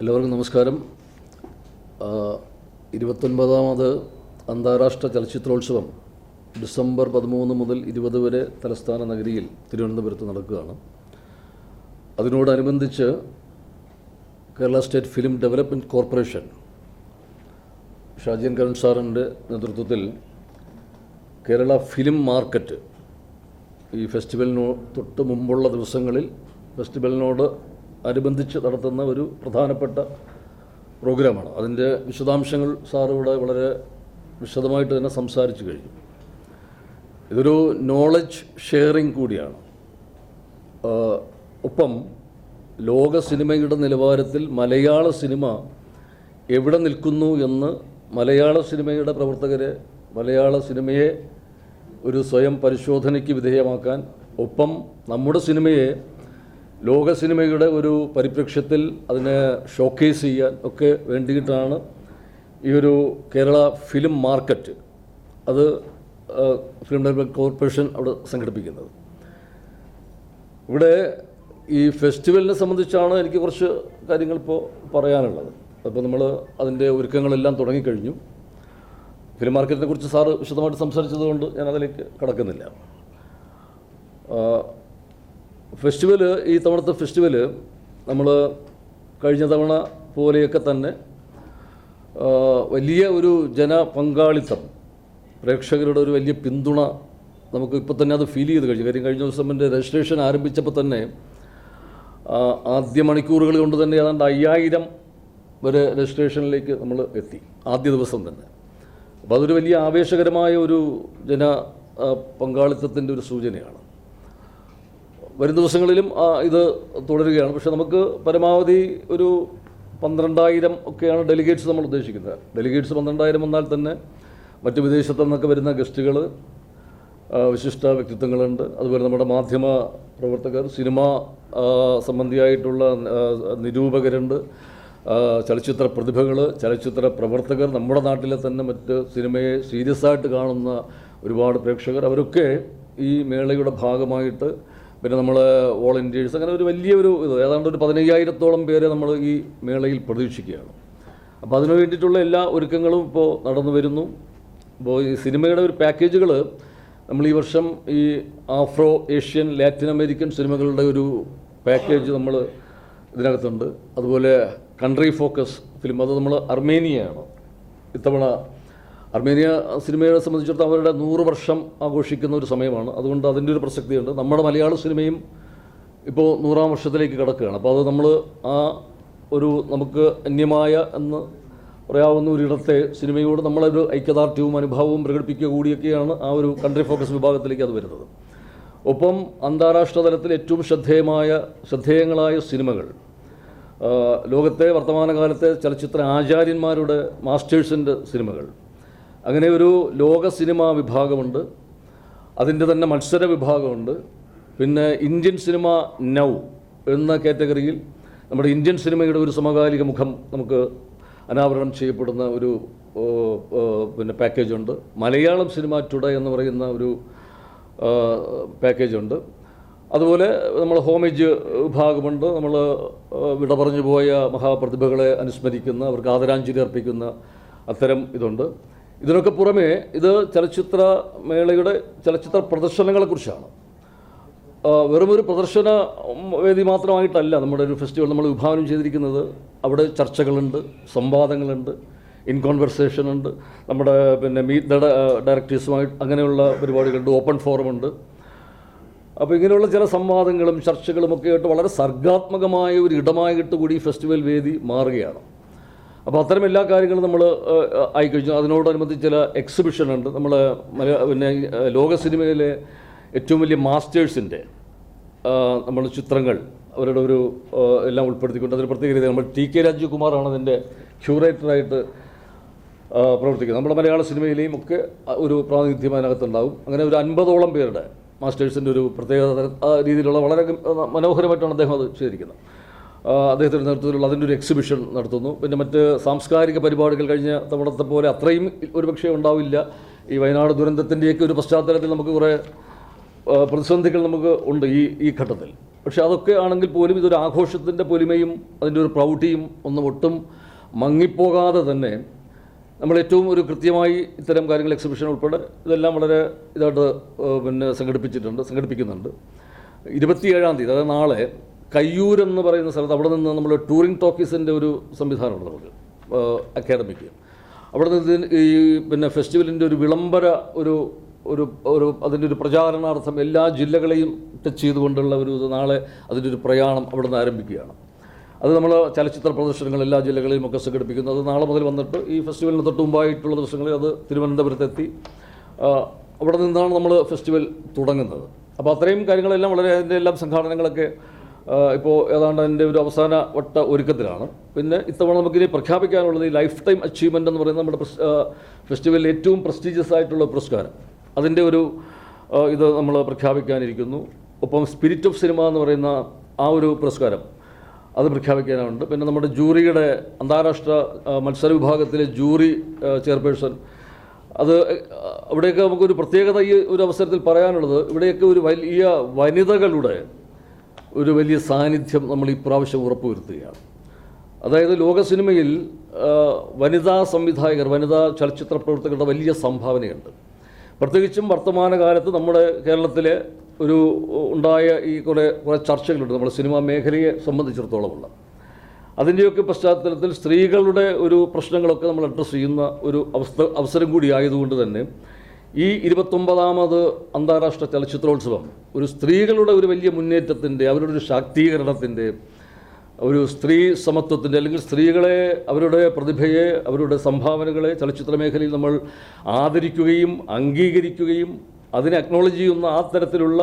എല്ലാവർക്കും നമസ്കാരം. ഇരുപത്തൊൻപതാമത് അന്താരാഷ്ട്ര ചലച്ചിത്രോത്സവം ഡിസംബർ പതിമൂന്ന് മുതൽ ഇരുപത് വരെ തലസ്ഥാന നഗരിയിൽ തിരുവനന്തപുരത്ത് നടക്കുകയാണ്. അതിനോടനുബന്ധിച്ച് Kerala state film development corporation Shaji N Karun സാറിന്റെ നേതൃത്വത്തിൽ കേരള ഫിലിം മാർക്കറ്റ് ഈ ഫെസ്റ്റിവലിനോ തൊട്ട് മുമ്പുള്ള ദിവസങ്ങളിൽ ഫെസ്റ്റിവലിനോട് അനുബന്ധിച്ച് നടത്തുന്ന ഒരു പ്രധാനപ്പെട്ട പ്രോഗ്രാമാണ്. അതിന്റെ വിശദാംശങ്ങൾ സാർ ഇവിടെ വളരെ വിശദമായിട്ട് തന്നെ സംസാരിച്ചു കഴിഞ്ഞു. ഇതൊരു നോളജ് ഷെയറിംഗ് കൂടിയാണ്. ഒപ്പം ലോക സിനിമയുടെ നിലവാരത്തിൽ മലയാള സിനിമ എവിടെ നിൽക്കുന്നു എന്ന് മലയാള സിനിമയുടെ പ്രവർത്തകരെ മലയാള സിനിമയെ ഒരു സ്വയം പരിശോധനയ്ക്ക് വിധേയമാക്കാൻ ഒപ്പം നമ്മുടെ സിനിമയെ ലോക സിനിമയുടെ ഒരു പരിപ്രേക്ഷ്യത്തിൽ അതിനെ ഷോക്കേസ് ചെയ്യാൻ ഒക്കെ വേണ്ടിയിട്ടാണ് ഈ ഒരു കേരള ഫിലിം മാർക്കറ്റ് അത് ഫിലിം ഡെവലപ്മെന്റ് കോർപ്പറേഷൻ അവിടെ സംഘടിപ്പിക്കുന്നത്. ഇവിടെ ഈ ഫെസ്റ്റിവലിനെ സംബന്ധിച്ചാണ് എനിക്ക് കുറച്ച് കാര്യങ്ങൾ ഇപ്പോൾ പറയാനുള്ളത്. അപ്പോൾ നമ്മൾ അതിന്റെ ഒരുക്കങ്ങളെല്ലാം തുടങ്ങിക്കഴിഞ്ഞു. ഫിലിം മാർക്കറ്റിനെ കുറിച്ച് സാറ് വിശദമായിട്ട് സംസാരിച്ചതുകൊണ്ട് ഞാൻ അതിലേക്ക് കടക്കുന്നില്ല. ഫെസ്റ്റിവൽ ഈ തവണത്തെ ഫെസ്റ്റിവൽ നമ്മൾ കഴിഞ്ഞ തവണ പോലെയൊക്കെ തന്നെ വലിയ ഒരു ജനപങ്കാളിത്തം പ്രേക്ഷകരുടെ ഒരു വലിയ പിന്തുണ നമുക്ക് ഇപ്പോൾ തന്നെ അത് ഫീൽ ചെയ്ത് കഴിഞ്ഞു. കാര്യം കഴിഞ്ഞ ദിവസം എന്റെ രജിസ്ട്രേഷൻ ആരംഭിച്ചപ്പോൾ തന്നെ ആദ്യ മണിക്കൂറുകൾ കൊണ്ട് തന്നെ ഏതാണ്ട് അയ്യായിരം വരെ രജിസ്ട്രേഷനിലേക്ക് നമ്മൾ എത്തി ആദ്യ ദിവസം തന്നെ. അപ്പോൾ അതൊരു വലിയ ആവേശകരമായ ഒരു ജന പങ്കാളിത്തത്തിന്റെ ഒരു സൂചനയാണ്. വരും ദിവസങ്ങളിലും ഇത് തുടരുകയാണ്. പക്ഷേ നമുക്ക് പരമാവധി ഒരു പന്ത്രണ്ടായിരം ഒക്കെയാണ് ഡെലിഗേറ്റ്സ് നമ്മൾ ഉദ്ദേശിക്കുന്നത്. ഡെലിഗേറ്റ്സ് പന്ത്രണ്ടായിരം വന്നാൽ തന്നെ മറ്റ് വിദേശത്തു നിന്നൊക്കെ വരുന്ന ഗസ്റ്റുകൾ വിശിഷ്ട വ്യക്തിത്വങ്ങളുണ്ട്. അതുപോലെ നമ്മുടെ മാധ്യമ പ്രവർത്തകർ സിനിമ സംബന്ധിയായിട്ടുള്ള നിരൂപകരുണ്ട്. ചലച്ചിത്ര പ്രതിഭകൾ ചലച്ചിത്ര പ്രവർത്തകർ നമ്മുടെ നാട്ടിലെ തന്നെ മറ്റ് സിനിമയെ സീരിയസ് ആയിട്ട് കാണുന്ന ഒരുപാട് പ്രേക്ഷകർ. അവരൊക്കെ ഈ മേളയുടെ ഭാഗമായിട്ട് പിന്നെ നമ്മൾ വോളണ്ടിയേഴ്സ് അങ്ങനെ ഒരു വലിയൊരു ഇത് ഏതാണ്ട് ഒരു പതിനയ്യായിരത്തോളം പേരെ നമ്മൾ ഈ മേളയിൽ പ്രതീക്ഷിക്കുകയാണ്. അപ്പോൾ അതിനു വേണ്ടിയിട്ടുള്ള എല്ലാ ഒരുക്കങ്ങളും ഇപ്പോൾ നടന്നു വരുന്നു. അപ്പോൾ ഈ സിനിമയുടെ ഒരു പാക്കേജുകൾ നമ്മൾ ഈ വർഷം ഈ ആഫ്രോ ഏഷ്യൻ ലാറ്റിൻ അമേരിക്കൻ സിനിമകളുടെ ഒരു പാക്കേജ് നമ്മൾ ഇതിനകത്തുണ്ട്. അതുപോലെ കൺട്രി ഫോക്കസ് ഫിലിം അത് നമ്മൾ അർമേനിയയാണ്. ഇത്തവണ അർമേനിയ സിനിമയെ സംബന്ധിച്ചിടത്തോളം അവരുടെ നൂറ് വർഷം ആഘോഷിക്കുന്ന ഒരു സമയമാണ്. അതുകൊണ്ട് അതിന്റെ ഒരു പ്രസക്തിയുണ്ട്. നമ്മുടെ മലയാള സിനിമയും ഇപ്പോൾ നൂറാം വർഷത്തിലേക്ക് കിടക്കുകയാണ്. അപ്പോൾ അത് നമ്മൾ ആ ഒരു നമുക്ക് അന്യമായ എന്ന് പറയാവുന്ന ഒരിടത്തെ സിനിമയോട് നമ്മളൊരു ഐക്യദാർഢ്യവും അനുഭവവും പ്രകടിപ്പിക്കുക കൂടിയൊക്കെയാണ് ആ ഒരു കൺട്രി ഫോക്കസ് വിഭാഗത്തിലേക്ക് അത് വരുന്നത്. ഒപ്പം അന്താരാഷ്ട്ര തലത്തിൽ ഏറ്റവും ശ്രദ്ധേയമായ ശ്രദ്ധേയങ്ങളായ സിനിമകൾ ലോകത്തെ വർത്തമാനകാലത്തെ ചലച്ചിത്ര ആചാര്യന്മാരുടെ മാസ്റ്റേഴ്സിന്റെ സിനിമകൾ അങ്ങനെ ഒരു ലോക സിനിമാ വിഭാഗമുണ്ട്. അതിന്റെ തന്നെ മത്സര വിഭാഗമുണ്ട്. പിന്നെ ഇന്ത്യൻ സിനിമ നൗ എന്ന കാറ്റഗറിയിൽ നമ്മുടെ ഇന്ത്യൻ സിനിമയുടെ ഒരു സമകാലിക മുഖം നമുക്ക് അനാവരണം ചെയ്യപ്പെടുന്ന ഒരു പിന്നെ പാക്കേജുണ്ട്. മലയാളം സിനിമ ടുഡേ എന്ന് പറയുന്ന ഒരു പാക്കേജുണ്ട്. അതുപോലെ നമ്മൾ ഹോമേജ് വിഭാഗമുണ്ട്. നമ്മൾ വിട പറഞ്ഞു പോയ മഹാപ്രതിഭകളെ അനുസ്മരിക്കുന്ന അവർക്ക് ആദരാഞ്ജലി അർപ്പിക്കുന്ന അത്തരം ഇതുണ്ട്. ഇതിനൊക്കെ പുറമേ ഇത് ചലച്ചിത്ര മേളയുടെ ചലച്ചിത്ര പ്രദർശനങ്ങളെക്കുറിച്ചാണ് വെറുമൊരു പ്രദർശന വേദി മാത്രമായിട്ടല്ല നമ്മുടെ ഒരു ഫെസ്റ്റിവൽ നമ്മൾ വിഭാവനം ചെയ്തിരിക്കുന്നത്. അവിടെ ചർച്ചകളുണ്ട് സംവാദങ്ങളുണ്ട് ഇൻ കോൺവെർസേഷൻ ഉണ്ട് നമ്മുടെ പിന്നെ മീറ്റ് ദ ഡയറക്ടേഴ്സുമായി അങ്ങനെയുള്ള പരിപാടികളുണ്ട് ഓപ്പൺ ഫോറമുണ്ട്. അപ്പോൾ ഇങ്ങനെയുള്ള ചില സംവാദങ്ങളും ചർച്ചകളും ഒക്കെ ആയിട്ട് വളരെ സർഗാത്മകമായ ഒരു ഇടമായിട്ട് കൂടി ഫെസ്റ്റിവൽ വേദി മാറുകയാണ്. അപ്പോൾ അത്തരം എല്ലാ കാര്യങ്ങളും നമ്മൾ ആയിക്കഴിഞ്ഞു. അതിനോടനുബന്ധിച്ച് ചില എക്സിബിഷൻ ഉണ്ട്. നമ്മൾ പിന്നെ ലോക സിനിമയിലെ ഏറ്റവും വലിയ മാസ്റ്റേഴ്സിന്റെ നമ്മൾ ചിത്രങ്ങൾ അവരുടെ ഒരു എല്ലാം ഉൾപ്പെടുത്തിക്കൊണ്ട് അതിന് പ്രത്യേക രീതി നമ്മൾ ടി കെ രാജീവ്കുമാറാണ് അതിന്റെ ക്യൂറേറ്ററായിട്ട് പ്രവർത്തിക്കുന്നത്. നമ്മുടെ മലയാള സിനിമയിലെയും ഒക്കെ ഒരു പ്രാതിനിധ്യം അതിനകത്തുണ്ടാവും. അങ്ങനെ ഒരു അൻപതോളം പേരുടെ മാസ്റ്റേഴ്സിന്റെ ഒരു പ്രത്യേക രീതിയിലുള്ള വളരെ മനോഹരമായിട്ടാണ് അദ്ദേഹം അത് ചെയ്തിരിക്കുന്നത്. അദ്ദേഹത്തിന്റെ നേതൃത്വത്തിലുള്ള അതിന്റെ ഒരു എക്സിബിഷൻ നടത്തുന്നു. പിന്നെ മറ്റ് സാംസ്കാരിക പരിപാടികൾ കഴിഞ്ഞ തവണത്തെ പോലെ അത്രയും ഒരുപക്ഷെ ഉണ്ടാവില്ല. ഈ വയനാട് ദുരന്തത്തിന്റെയൊക്കെ ഒരു പശ്ചാത്തലത്തിൽ നമുക്ക് കുറേ പ്രതിസന്ധികൾ നമുക്ക് ഉണ്ട് ഈ ഈ ഘട്ടത്തിൽ. പക്ഷെ അതൊക്കെ ആണെങ്കിൽ പോലും ഇതൊരു ആഘോഷത്തിന്റെ പൊലിമയും അതിന്റെ ഒരു പ്രൗഢിയും ഒന്നും ഒട്ടും മങ്ങിപ്പോകാതെ തന്നെ നമ്മൾ ഏറ്റവും ഒരു കൃത്യമായി ഇത്തരം കാര്യങ്ങൾ എക്സിബിഷൻ ഉൾപ്പെടെ ഇതെല്ലാം വളരെ ഇതായിട്ട് പിന്നെ സംഘടിപ്പിച്ചിട്ടുണ്ട് സംഘടിപ്പിക്കുന്നുണ്ട്. ഇരുപത്തിയേഴാം തീയതി അതായത് നാളെ കയ്യൂർ എന്ന് പറയുന്ന സ്ഥലത്ത് അവിടെ നിന്ന് നമ്മൾ ടൂറിംഗ് ടോക്കീസിന്റെ ഒരു സംവിധാനമുണ്ട് നമുക്ക് അക്കാഡമിക്ക് അവിടെ നിന്ന് ഈ പിന്നെ ഫെസ്റ്റിവലിന്റെ ഒരു വിളംബര ഒരു ഒരു ഒരു അതിന്റെ ഒരു പ്രചാരണാർത്ഥം എല്ലാ ജില്ലകളെയും ടച്ച് ചെയ്തുകൊണ്ടുള്ള ഒരു നാളെ അതിന്റെ ഒരു പ്രയാണം അവിടെ നിന്ന് ആരംഭിക്കുകയാണ്. അത് നമ്മൾ ചലച്ചിത്ര പ്രദർശനങ്ങൾ എല്ലാ ജില്ലകളിലും ഒക്കെ സംഘടിപ്പിക്കുന്നു. അത് നാളെ മുതൽ വന്നിട്ട് ഈ ഫെസ്റ്റിവലിന് തൊട്ട് മുമ്പായിട്ടുള്ള ദിവസങ്ങളിൽ അത് തിരുവനന്തപുരത്തെത്തി അവിടെ നിന്നാണ് നമ്മൾ ഫെസ്റ്റിവൽ തുടങ്ങുന്നത്. അപ്പോൾ അത്രയും കാര്യങ്ങളെല്ലാം വളരെ അതിന്റെ എല്ലാം സംഘാടനങ്ങളൊക്കെ ഇപ്പോൾ ഏതാണ്ട് അതിന്റെ ഒരു അവസാന വട്ട ഒരുക്കത്തിലാണ്. പിന്നെ ഇത്തവണ നമുക്കിനി പ്രഖ്യാപിക്കാനുള്ളത് ഈ ലൈഫ് ടൈം അച്ചീവ്മെന്റ് എന്ന് പറയുന്ന നമ്മുടെ ഫെസ്റ്റിവലിൽ ഏറ്റവും പ്രസ്റ്റീജിയസ് ആയിട്ടുള്ള പുരസ്കാരം. അതിന്റെ ഒരു ഇത് നമ്മൾ പ്രഖ്യാപിക്കാനിരിക്കുന്നു. ഒപ്പം സ്പിരിറ്റ് ഓഫ് സിനിമ എന്ന് പറയുന്ന ആ ഒരു പുരസ്കാരം അത് പ്രഖ്യാപിക്കാനുണ്ട്. പിന്നെ നമ്മുടെ ജൂറിയുടെ അന്താരാഷ്ട്ര മത്സര വിഭാഗത്തിലെ ജൂറി ചെയർപേഴ്സൺ. അത് അവിടെയൊക്കെ നമുക്കൊരു പ്രത്യേകത ഈ ഒരു അവസരത്തിൽ പറയാനുള്ളത് ഇവിടെയൊക്കെ ഒരു വലിയ വനിതകളുടെ ഒരു വലിയ സാന്നിധ്യം നമ്മൾ ഇപ്രാവശ്യം പ്രാവശ്യം ഉറപ്പുവരുത്തുകയാണ്. അതായത് ലോക സിനിമയിൽ വനിതാ സംവിധായകർ വനിതാ ചലച്ചിത്ര പ്രവർത്തകരുടെ വലിയ സംഭാവനയുണ്ട്. പ്രത്യേകിച്ചും വർത്തമാനകാലത്ത് നമ്മുടെ കേരളത്തിലെ ഒരു ഉണ്ടായ ഈ കുറേ കുറേ ചർച്ചകളുണ്ട്. നമ്മുടെ സിനിമാ മേഖലയെ സംബന്ധിച്ചിടത്തോളമുള്ള. അതിന്റെയൊക്കെ പശ്ചാത്തലത്തിൽ സ്ത്രീകളുടെ ഒരു പ്രശ്നങ്ങളൊക്കെ നമ്മൾ അഡ്രസ്സ് ചെയ്യുന്ന ഒരു അവസ്ഥ അവസരം കൂടി ആയതുകൊണ്ട് തന്നെ ഈ ഇരുപത്തൊമ്പതാമത് അന്താരാഷ്ട്ര ചലച്ചിത്രോത്സവം ഒരു സ്ത്രീകളുടെ ഒരു വലിയ മുന്നേറ്റത്തിന്റെ അവരുടെ ഒരു ശാക്തീകരണത്തിന്റെ ഒരു സ്ത്രീ സമത്വത്തിന്റെ അല്ലെങ്കിൽ സ്ത്രീകളെ അവരുടെ പ്രതിഭയെ അവരുടെ സംഭാവനകളെ ചലച്ചിത്ര മേഖലയിൽ നമ്മൾ ആദരിക്കുകയും അംഗീകരിക്കുകയും അതിനെ അക്നോളജ് ചെയ്യുന്ന ആ തരത്തിലുള്ള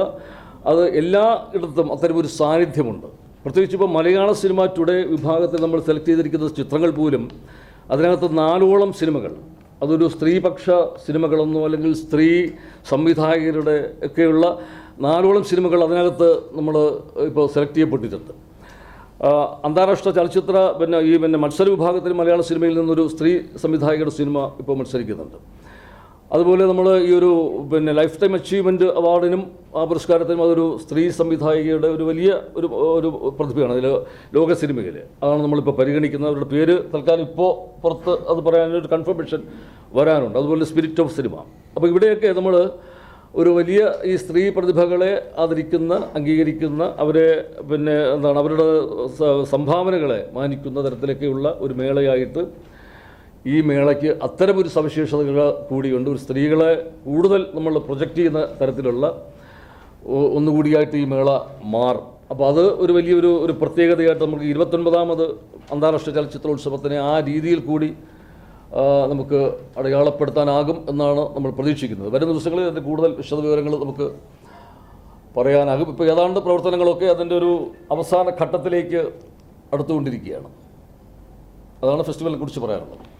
അത് എല്ലാ ഇടത്തും അത്തരമൊരു സാന്നിധ്യമുണ്ട്. പ്രത്യേകിച്ച് ഇപ്പോൾ മലയാള സിനിമ ടുഡേ വിഭാഗത്തിൽ നമ്മൾ സെലക്ട് ചെയ്തിരിക്കുന്ന ചിത്രങ്ങൾ പോലും അതിനകത്ത് നാലോളം സിനിമകൾ അതൊരു സ്ത്രീപക്ഷ സിനിമകളെന്നോ അല്ലെങ്കിൽ സ്ത്രീ സംവിധായകരുടെ ഒക്കെയുള്ള നാലോളം സിനിമകൾ അതിനകത്ത് നമ്മൾ ഇപ്പോൾ സെലക്ട് ചെയ്യപ്പെട്ടിട്ടുണ്ട്. അന്താരാഷ്ട്ര ചലച്ചിത്ര പിന്നെ ഈ പിന്നെ മത്സര വിഭാഗത്തിൽ മലയാള സിനിമയിൽ നിന്നൊരു സ്ത്രീ സംവിധായകരുടെ സിനിമ ഇപ്പോൾ മത്സരിക്കുന്നുണ്ട്. അതുപോലെ നമ്മൾ ഈ ഒരു പിന്നെ ലൈഫ് ടൈം അച്ചീവ്മെന്റ് അവാർഡിനും ആ പുരസ്കാരത്തിനും അതൊരു സ്ത്രീ സംവിധായികയുടെ ഒരു വലിയ ഒരു ഒരു പ്രതിഭയാണ്. അതിൽ ലോക സിനിമയിൽ അതാണ് നമ്മളിപ്പോൾ പരിഗണിക്കുന്നത് അവരുടെ പേര്. തൽക്കാലം ഇപ്പോൾ പുറത്ത് അത് പറയാനൊരു കൺഫർമേഷൻ വരാനുണ്ട്. അതുപോലെ സ്പിരിറ്റ് ഓഫ് സിനിമ അപ്പോൾ ഇവിടെയൊക്കെ നമ്മൾ ഒരു വലിയ ഈ സ്ത്രീ പ്രതിഭകളെ ആദരിക്കുന്ന അംഗീകരിക്കുന്ന അവരെ പിന്നെ എന്താണ് അവരുടെ സംഭാവനകളെ മാനിക്കുന്ന തരത്തിലൊക്കെയുള്ള ഒരു മേളയായിട്ട് ഈ മേളയ്ക്ക് അത്തരമൊരു സവിശേഷതകൾ കൂടിയുണ്ട്. ഒരു സ്ത്രീകളെ കൂടുതൽ നമ്മൾ പ്രൊജക്റ്റ് ചെയ്യുന്ന തരത്തിലുള്ള ഒന്നുകൂടിയായിട്ട് ഈ മേള മാറും. അപ്പോൾ അത് ഒരു വലിയൊരു ഒരു പ്രത്യേകതയായിട്ട് നമുക്ക് ഇരുപത്തൊൻപതാമത് അന്താരാഷ്ട്ര ചലച്ചിത്രോത്സവത്തിനെ ആ രീതിയിൽ കൂടി നമുക്ക് അടയാളപ്പെടുത്താനാകും എന്നാണ് നമ്മൾ പ്രതീക്ഷിക്കുന്നത്. വരുന്ന ദിവസങ്ങളിൽ അതിന്റെ കൂടുതൽ വിശദവിവരങ്ങൾ നമുക്ക് പറയാനാകും. ഇപ്പോൾ ഏതാണ്ട് പ്രവർത്തനങ്ങളൊക്കെ അതിന്റെ ഒരു അവസാന ഘട്ടത്തിലേക്ക് അടുത്തുകൊണ്ടിരിക്കുകയാണ്. അതാണ് ഫെസ്റ്റിവലിനെ കുറിച്ച് പറയാനുള്ളത്.